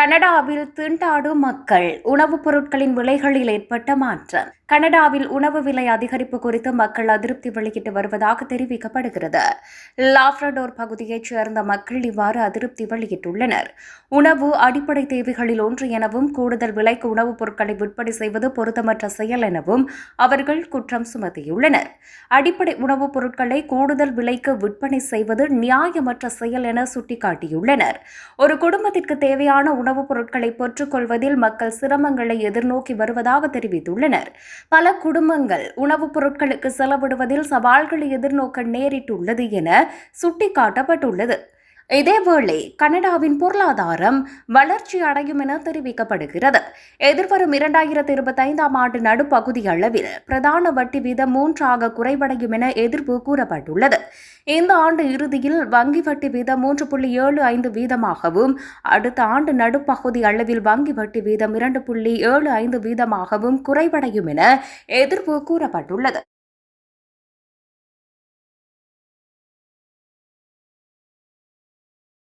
கனடாவில் திண்டாடும் மக்கள் உணவுப் பொருட்களின் விலைகளில் ஏற்பட்ட மாற்றம். கனடாவில் உணவு விலை அதிகரிப்பு குறித்து மக்கள் அதிருப்தி வெளியிட்டு வருவதாக தெரிவிக்கப்படுகிறது. லாப்ரடோர் பகுதியைச் சேர்ந்த மக்கள் இவ்வாறு அதிருப்தி வெளியிட்டுள்ளனர். உணவு அடிப்படை தேவைகளில் ஒன்று எனவும் கூடுதல் விலைக்கு உணவுப் பொருட்களை விற்பனை செய்வது பொருத்தமற்ற செயல் எனவும் அவர்கள் குற்றம் சுமத்தியுள்ளனர். அடிப்படை உணவுப் பொருட்களை கூடுதல் விலைக்கு விற்பனை செய்வது நியாயமற்ற செயல் என சுட்டிக்காட்டியுள்ளனர். ஒரு குடும்பத்திற்கு தேவையான உணவுப் பொருட்களை பெற்றுக்கொள்வதில் மக்கள் சிரமங்களை எதிர்நோக்கி வருவதாக தெரிவித்துள்ளனர். பல குடும்பங்கள் உணவுப் பொருட்களுக்கு செலவிடுவதில் சவால்களை எதிர்நோக்க நேரிட்டுள்ளது என சுட்டிக்காட்டப்பட்டுள்ளது. இதேவேளை கனடாவின் பொருளாதாரம் வளர்ச்சி அடையும் என தெரிவிக்கப்படுகிறது. எதிர்வரும் இரண்டாயிரத்தி இருபத்தைந்தாம் ஆண்டு நடுப்பகுதி அளவில் பிரதான வட்டி வீதம் மூன்றாக குறைவடையும் என எதிர்ப்பு கூறப்பட்டுள்ளது. இந்த ஆண்டு இறுதியில் வங்கி வட்டி வீதம் மூன்று புள்ளி ஏழு ஐந்து வீதமாகவும் அடுத்த ஆண்டு நடுப்பகுதி அளவில் வங்கி வட்டி வீதம் இரண்டு புள்ளி ஏழு ஐந்து வீதமாகவும் குறைவடையும் என எதிர்ப்பு கூறப்பட்டுள்ளது.